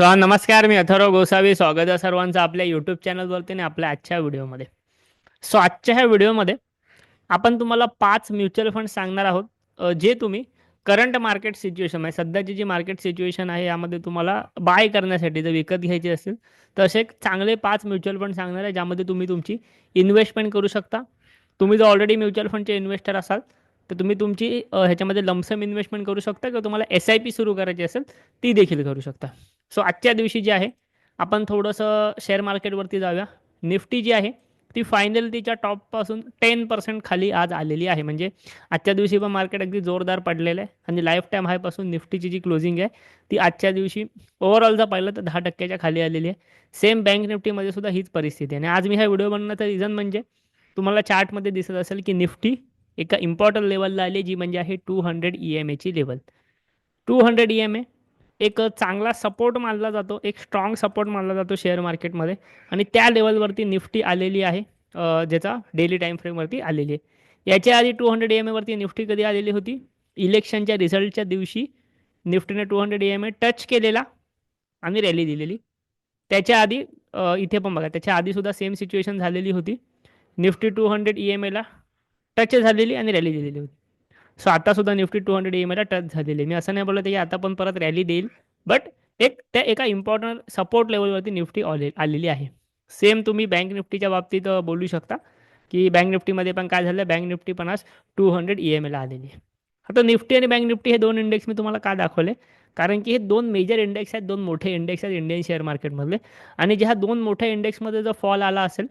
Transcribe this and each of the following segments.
तर नमस्कार मी अथर्व गोसावी. स्वागत आहे सर्वांचं आपल्या यूट्यूब चॅनलवरती आणि आपल्या आजच्या व्हिडिओमध्ये. सो आजच्या ह्या व्हिडिओमध्ये आपण तुम्हाला पाच म्युच्युअल फंड सांगणार आहोत जे तुम्ही करंट मार्केट सिच्युएशन आहे सध्याची जी मार्केट सिच्युएशन आहे यामध्ये तुम्हाला बाय करण्यासाठी जर विकत घ्यायची असेल तर असे एक चांगले पाच म्युच्युअल फंड सांगणार आहे ज्यामध्ये तुम्ही तुमची इन्व्हेस्टमेंट करू शकता. तुम्ही जर ऑलरेडी म्युच्युअल फंडचे इन्व्हेस्टर असाल तर तुम्ही तुमची ह्याच्यामध्ये लमसम इन्व्हेस्टमेंट करू शकता किंवा तुम्हाला एस आय पी सुरू करायची असेल ती देखील करू शकता. सो आजच्या दिवशी जे आहे आपण थोडंसं शेअर मार्केटवरती जाऊया. निफ्टी जी आहे ती फायनल तिच्या टॉपपासून टेन पर्सेंट खाली आज आलेली आहे. म्हणजे आजच्या दिवशी पण मार्केट अगदी जोरदार पडलेलं आहे आणि लाईफ टाईम हायपासून निफ्टीची जी क्लोजिंग आहे ती आजच्या दिवशी ओव्हरऑल जर पाहिलं तर दहा टक्क्याच्या खाली आलेली आहे. सेम बँक निफ्टीमध्ये सुद्धा हीच परिस्थिती आहे. आणि आज मी हा व्हिडिओ बनवण्याचं रिझन म्हणजे तुम्हाला चार्टमध्ये दिसत असेल की निफ्टी एका इम्पॉर्टंट लेवलला आली जी म्हणजे आहे टू हंड्रेड ई एम एची level two hundred E M A एक चांगला सपोर्ट मानला जातो एक स्ट्रॉंग सपोर्ट मानला जातो शेअर मार्केटमध्ये आणि त्या लेवलवरती निफ्टी आलेली आहे ज्याचा डेली टाईम फ्रेमवरती आलेली आहे. याच्या आधी टू हंड्रेड एम एवरती निफ्टी कधी आलेली होती? इलेक्शनच्या रिझल्टच्या दिवशी निफ्टीने two hundred M A touch केलेला आणि रॅली दिलेली. त्याच्या आधी इथे पण बघा त्याच्या आधीसुद्धा सेम सिच्युएशन झालेली होती. Nifty two hundred E M एला टच झालेली आणि रॅली दिलेली होती. सो आता सुद्धा Nifty two hundred E touch झालेली मी असं नाही बोलत की आता पण परत रॅली देईल बट एक त्या एका इम्पॉर्टंट सपोर्ट लेवलवरती निफ्टी आले आलेली आहे. सेम तुम्ही बँक निफ्टीच्या बाबतीत बोलू शकता की बँक निफ्टीमध्ये पण काय झालं? बँक निफ्टी पण आज टू हंड्रेड ई एम एला आलेली आहे. आता निफ्टी आणि बँक निफ्टी हे दोन इंडेक्स मी तुम्हाला का दाखवले? कारण की हे दोन मेजर इंडेक्स आहेत दोन मोठे इंडेक्स आहेत इंडियन शेअर मार्केटमधले आणि ज्या दोन मोठ्या इंडेक्समध्ये जर फॉल आला असेल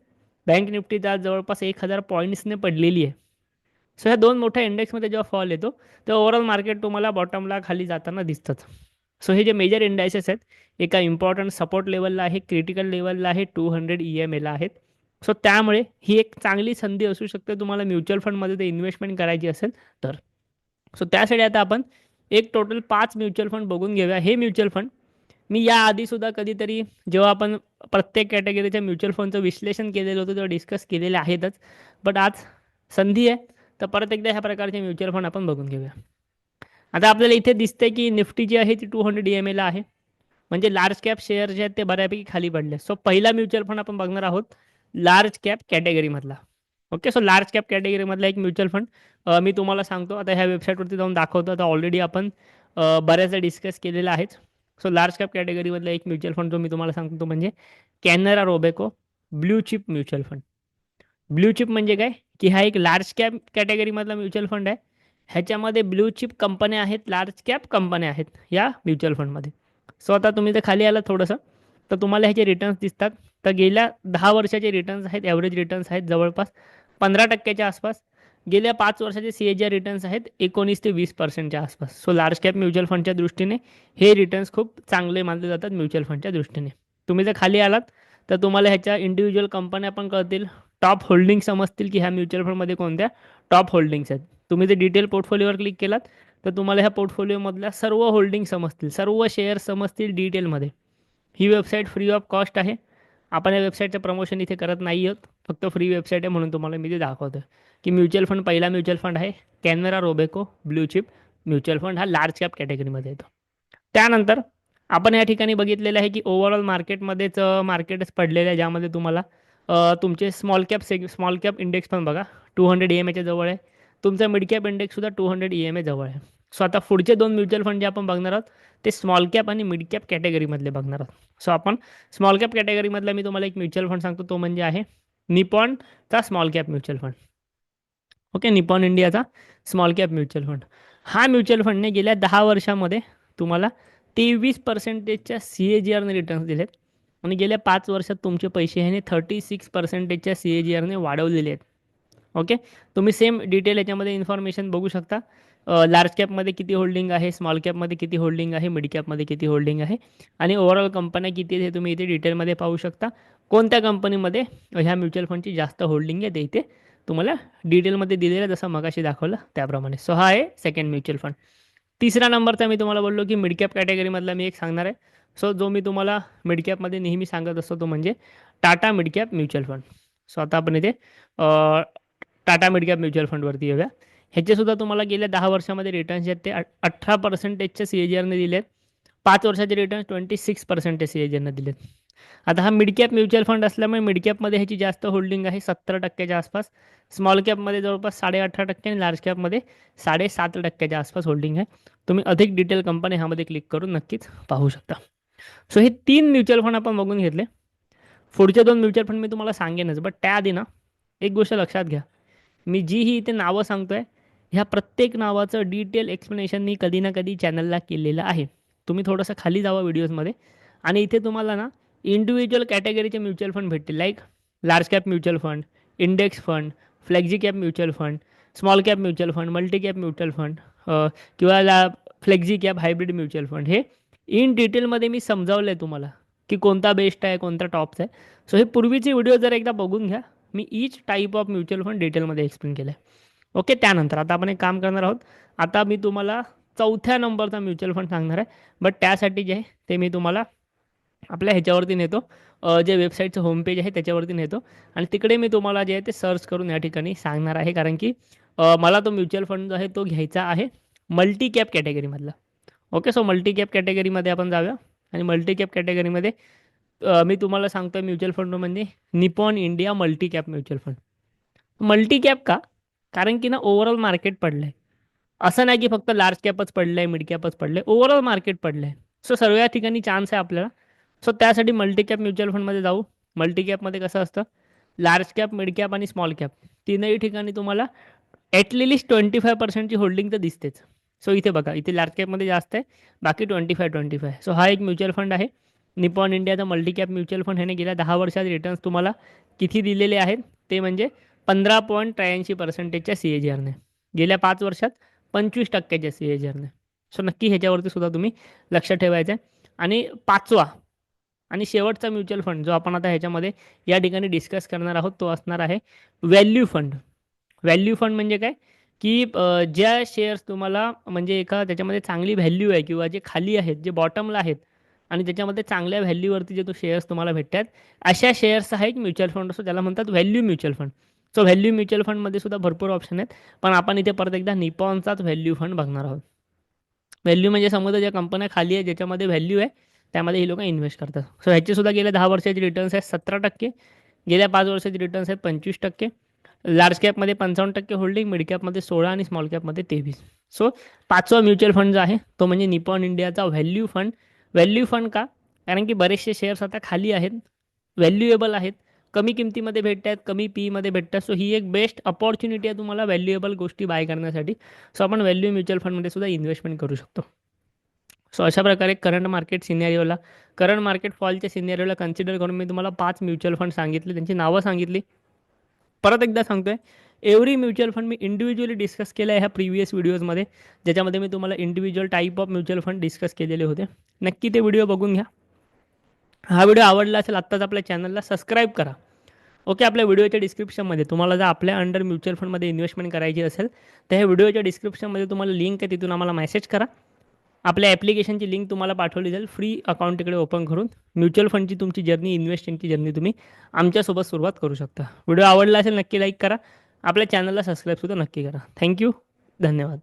बँक निफ्टी आज जवळपास एक हजार पॉईंट्सने पडलेली आहे. सो ह्या दोन मोठ्या इंडेक्समध्ये जेव्हा फॉल येतो तेव्हा ओव्हरऑल मार्केट तुम्हाला बॉटमला खाली जाताना दिसतात. सो हे जे मेजर इंडायसेस आहेत एका इम्पॉर्टंट सपोर्ट लेवलला आहे क्रिटिकल लेवलला आहे टू हंड्रेड ई एम एला आहेत. सो त्यामुळे ही एक चांगली संधी असू शकते. तुम्हाला म्युच्युअल फंडमध्ये ते इन्व्हेस्टमेंट करायची असेल तर. सो त्यासाठी आता आपण एक टोटल पाच म्युच्युअल फंड बघून घेऊया. हे म्युच्युअल फंड मी याआधीसुद्धा कधीतरी जेव्हा आपण प्रत्येक कॅटेगरीच्या म्युच्युअल फंडचं विश्लेषण केलेलं होतं तेव्हा डिस्कस केलेले आहेतच. बट आज संधी आहे. तर परत एकदा ह्या प्रकारचे म्युच्युअल फंड आपण बघून घेऊया. आता आपल्याला इथे दिसते की निफ्टी जी आहे ती टू हंड्रेड ई एम एला आहे. म्हणजे लार्ज कॅप शेअर जे आहेत ते बऱ्यापैकी खाली पडले. सो पहिला म्युच्युअल फंड आपण बघणार आहोत लार्ज कॅप कॅटेगरीमधला ओके सो लार्ज कॅप कॅटेगरीमधला एक म्युच्युअल फंड. मी तुम्हाला सांगतो आता ह्या वेबसाईटवरती जाऊन दाखवतो. आता ऑलरेडी आपण बऱ्याचदा डिस्कस केलेला आहेच. सो लार्ज कॅप कॅटेगरीमधला एक म्युच्युअल फंड जो मी तुम्हाला सांगतो तो म्हणजे Canara Robeco blue chip mutual fund. Blue chip म्हणजे काय? की हा एक लार्ज कॅप कॅटेगरीमधला म्युच्युअल फंड आहे. ह्याच्यामध्ये ब्लू चिप कंपन्या आहेत लार्ज कॅप कंपन्या आहेत या म्युच्युअल फंडमध्ये सो आता तुम्ही जर खाली आलात थोडंसं. तर तुम्हाला ह्याचे रिटर्न्स दिसतात. तर गेल्या दहा वर्षाचे रिटर्न्स आहेत ॲव्हरेज रिटर्न्स आहेत जवळपास पंधरा टक्क्याच्या आसपास. गेल्या पाच वर्षाचे सी ए रिटर्न्स आहेत एकोणीस ते वीस पर्सेंटच्या आसपास. सो लार्ज कॅप म्युच्युअल फंडच्या दृष्टीने हे रिटर्न्स खूप चांगले मानले जातात म्युच्युअल फंडच्या दृष्टीने. तुम्ही जर खाली आलात तर तुम्हाला ह्याच्या इंडिव्हिज्युअल कंपन्या पण कळतील. टॉप होल्डिंग समजतील की ह्या म्युच्युअल फंडमध्ये कोणत्या? टॉप होल्डिंग्स आहेत. तुम्ही जर डिटेल पोर्टफोलिओवर क्लिक केलात तर तुम्हाला ह्या पोर्टफोलिओमधल्या सर्व होल्डिंग समजतील सर्व शेअर समजतील डिटेलमध्ये ही वेबसाईट फ्री ऑफ कॉस्ट आहे. आपण या वेबसाईटचं प्रमोशन इथे करत नाही आहोत. फक्त फ्री वेबसाईट आहे म्हणून तुम्हाला मी ते दाखवतो की म्युच्युअल फंड पहिला म्युच्युअल फंड आहे Canara Robeco blue chip mutual fund हा लार्ज कॅप कॅटेगरीमध्ये येतो. त्यानंतर आपण या ठिकाणी बघितलेलं आहे की ओव्हरऑल मार्केटमध्येच मार्केटच पडलेलं आहे ज्यामध्ये तुम्हाला तुमचे स्मॉल कॅप सेग स्मॉल कॅप इंडेक्स पण बघा. टू हंड्रेड ई एम एच्या जवळ आहे. तुमचा mid cap इंडेक्ससुद्धा two hundred E M A जवळ आहे. सो आता पुढचे दोन म्युच्युअल फंड जे आपण बघणार आहोत ते स्मॉल कॅप आणि मिड कॅप कॅटेगरीमधले बघणार आहोत. सो आपण स्मॉल कॅप कॅटेगरीमधला मी तुम्हाला एक म्युच्युअल फंड सांगतो तो म्हणजे आहे निपॉनचा small cap mutual fund okay Nippon इंडियाचा स्मॉल कॅप म्युच्युअल फंड हा म्युच्युअल फंडने गेल्या दहा वर्षामध्ये तुम्हाला तेवीस पर्सेंटेजच्या सी ए जी आरने रिटर्न्स दिलेत. आणि गेल्या पाच वर्षात तुमचे पैसे ह्याने थर्टी सिक्स पर्सेंटेजच्या सी ए जी आरने वाढवलेले आहेत. ओके तुम्ही सेम डिटेल याच्यामध्ये इन्फॉर्मेशन बघू शकता. लार्ज कॅपमध्ये किती होल्डिंग आहे स्मॉल कॅपमध्ये किती होल्डिंग आहे मिड कॅपमध्ये किती होल्डिंग आहे आणि ओव्हरऑल कंपन्या किती आहेत हे तुम्ही इथे डिटेलमध्ये पाहू शकता. कोणत्या कंपनीमध्ये ह्या म्युच्युअल फंडची जास्त होल्डिंग आहे ते इथे तुम्हाला डिटेलमध्ये दिलेलं जसं मगाशी दाखवलं त्याप्रमाणे. सो हा आहे सेकंड म्युच्युअल फंड तिसरा नंबरचा मी तुम्हाला बोललो की मिड कॅप कॅटेगरीमधला मी एक सांगणार आहे. सो जो मी तुम्हाला मिडकॅपमध्ये नेहमी सांगत असतो तो म्हणजे Tata midcap mutual fund. So आता आपण इथे टाटा मिडकॅप म्युच्युअल फंडवरती येऊया. ह्याचे सुद्धा तुम्हाला गेल्या दहा वर्षामध्ये रिटर्न्स आहेत ते अठरा पर्सेंटेजच्या सी ए आरने दिले आहेत पाच वर्षाचे return twenty six percentage C H दिलेत. आता हा मिडकॅप म्युच्युअल फंड असल्यामुळे मिडकॅपमध्ये ह्याची जास्त होल्डिंग आहे सत्तर टक्क्याच्या आसपास. स्मॉल कॅपमध्ये जवळपास साडे अठरा टक्के आणि लार्ज कॅपमध्ये साडेसात टक्क्याच्या आसपास होल्डिंग आहे. तुम्ही अधिक डिटेल कंपनी ह्यामध्ये क्लिक करून नक्कीच पाहू शकता. सो हे तीन म्युच्युअल फंड आपण बघून घेतले. पुढचे दोन म्युच्युअल फंड मी तुम्हाला सांगेनच बट त्याआधी ना एक गोष्ट लक्षात घ्या. मी जी ही इथे नावं सांगतोय ह्या प्रत्येक नावाचं डिटेल एक्सप्लेनेशन मी कधी ना कधी चॅनलला केलेलं आहे. तुम्ही थोडंसं खाली जावा व्हिडिओजमध्ये आणि इथे तुम्हाला ना इंडिव्हिज्युअल कॅटेगरीचे म्युच्युअल फंड भेटतील like large cap mutual fund index fund flexi cap mutual fund small cap mutual fund multi cap mutual fund किंवा ला flexi cap hybrid mutual fund हे इन डिटेलमध्ये मी समजावलं आहे तुम्हाला की कोणता बेस्ट आहे कोणता टॉपचा आहे. सो हे पूर्वीचे व्हिडिओ जर एकदा बघून घ्या. मी each type of mutual fund डिटेलमध्ये एक्सप्लेन केलं आहे ओके त्यानंतर आता आपण एक काम करणार आहोत. आता मी तुम्हाला चौथ्या नंबरचा म्युच्युअल फंड सांगणार आहे. बट त्यासाठी जे आहे ते मी तुम्हाला आपल्या ह्याच्यावरती नेतो. जे वेबसाईटचं होम पेज आहे त्याच्यावरती नेतो. आणि तिकडे मी तुम्हाला जे आहे ते सर्च करून या ठिकाणी सांगणार आहे. कारण की मला तो म्युच्युअल फंड जो आहे तो घ्यायचा आहे मल्टी कॅप कॅटेगरीमधला ओके सो मल्टी कॅप कॅटेगरीमध्ये आपण जाऊया. आणि मल्टी कॅप कॅटेगरीमध्ये मी तुम्हाला सांगतो आहे म्युच्युअल फंड म्हणजे Nippon India multi cap mutual fund multi cap का? कारण की ना ओव्हरऑल मार्केट पडलं आहे असं नाही की फक्त लार्ज कॅपच पडलं आहे मिड कॅपच पडलं आहे ओव्हरऑल मार्केट पडलं आहे सो सर्व या ठिकाणी चान्स आहे आपल्याला. सो त्यासाठी मल्टी कॅप म्युच्युअल फंडमध्ये जाऊ. मल्टी कॅपमध्ये कसं असतं? लार्ज कॅप मिड कॅप आणि स्मॉल कॅप तीनही ठिकाणी तुम्हाला ॲटलिस्ट ट्वेंटी फाय पर्सेंटची होल्डिंग तर दिसतेच. सो इथे बघा इथे लार्ज कॅपमध्ये जास्त आहे. बाकी twenty five twenty five so हा एक म्युच्युअल फंड आहे. निपॉन इंडियाचा मल्टी कॅप म्युच्युअल फंड ह्याने गेल्या दहा वर्षात रिटर्न्स तुम्हाला किती दिलेले आहेत? ते म्हणजे पंधरा पॉईंट त्र्याऐंशी पर्सेंटेजच्या सी ए जी आरने गेल्या पाच वर्षात पंचवीस टक्क्याच्या सी ए जी आरने सो नक्की ह्याच्यावरती सुद्धा तुम्ही लक्ष ठेवायचं आहे. आणि पाचवा आणि शेवटचा म्युच्युअल फंड जो आपण आता ह्याच्यामध्ये या ठिकाणी डिस्कस करणार आहोत तो असणार आहे व्हॅल्यू फंड व्हॅल्यू फंड म्हणजे काय? की ज्या शेअर्स तुम्हाला म्हणजे एका त्याच्यामध्ये चांगली व्हॅल्यू आहे किंवा जे खाली आहेत जे बॉटमला आहेत आणि त्याच्यामध्ये चांगल्या व्हॅल्यूवरती जे तो शेअर्स तुम्हाला भेटतात अशा शेअर्स आहेत म्युच्युअल फंड असतो ज्याला म्हणतात value mutual fund so value mutual फंडमध्ये सुद्धा भरपूर ऑप्शन आहेत पण आपण इथे परत एकदा निपॉनचाच व्हॅल्यू फंड बघणार आहोत. व्हॅल्यू म्हणजे समजा ज्या कंपन्या खाली आहे ज्याच्यामध्ये व्हॅल्यू आहे त्यामध्ये ही लोक इन्व्हेस्ट करतात. सो ह्याचे सुद्धा गेल्या दहा वर्षाचे रिटर्न्स आहेत सतरा टक्के गेल्या पाच वर्षाचे रिटर्न्स आहेत पंचवीस टक्के. लार्ज कॅपमध्ये पंचावन्न टक्के होल्डिंग मिड कॅपमध्ये सोळा आणि स्मॉल कॅपमध्ये तेवीस. सो पाचवा म्युच्युअल फंड जो आहे तो म्हणजे निपॉन इंडियाचा व्हॅल्यू फंड व्हॅल्यू फंड का? कारण की बरेचसे शेअर्स आता खाली आहेत व्हॅल्युएबल आहेत. कमी किमतीमध्ये भेटत आहेत कमी पीमध्ये भेटतात. सो ही एक बेस्ट अपॉर्च्युनिटी आहे तुम्हाला व्हॅल्युएबल गोष्टी बाय करण्यासाठी. सो आपण व्हॅल्यू म्युच्युअल फंडमध्ये सुद्धा इन्व्हेस्टमेंट करू शकतो. सो अशा प्रकारे करंट मार्केट सिनेरिओला करंट मार्केट फॉलच्या सिनेरिओला कन्सिडर करून मी तुम्हाला पाच म्युच्युअल फंड सांगितले. त्यांची नावं सांगितली. परत एकदा सांगतोय एव्हरी म्युच्युअल फंड मी इंडिव्हिज्युअली डिस्कस केलं आहे ह्या प्रिव्हियस व्हिडिओजमध्ये ज्याच्यामध्ये मी तुम्हाला individual type of mutual fund discuss केलेले होते. नक्की ते व्हिडिओ बघून घ्या. हा व्हिडिओ आवडला असेल आत्ताच आपल्या चॅनलला सबस्क्राईब करा. ओके आपल्या व्हिडिओच्या डिस्क्रिप्शनमध्ये तुम्हाला जर आपल्या अंडर म्युच्युअल फंडमध्ये इन्व्हेस्टमेंट करायची असेल तर ह्या व्हिडिओच्या डिस्क्रिप्शनमध्ये तुम्हाला लिंक आहे तिथून आम्हाला मेसेज करा. आपल्या ॲप्लिकेशनची लिंक तुम्हाला पाठवली जाईल. फ्री अकाउंट इकडे ओपन करून म्युच्युअल फंडची तुमची जर्नी इन्व्हेस्टिंगची जर्नी तुम्ही आमच्यासोबत सुरुवात करू शकता. व्हिडिओ आवडला असेल नक्की लाईक करा. आपल्या चॅनलला सबस्क्राईबसुद्धा नक्की करा. थँक्यू धन्यवाद.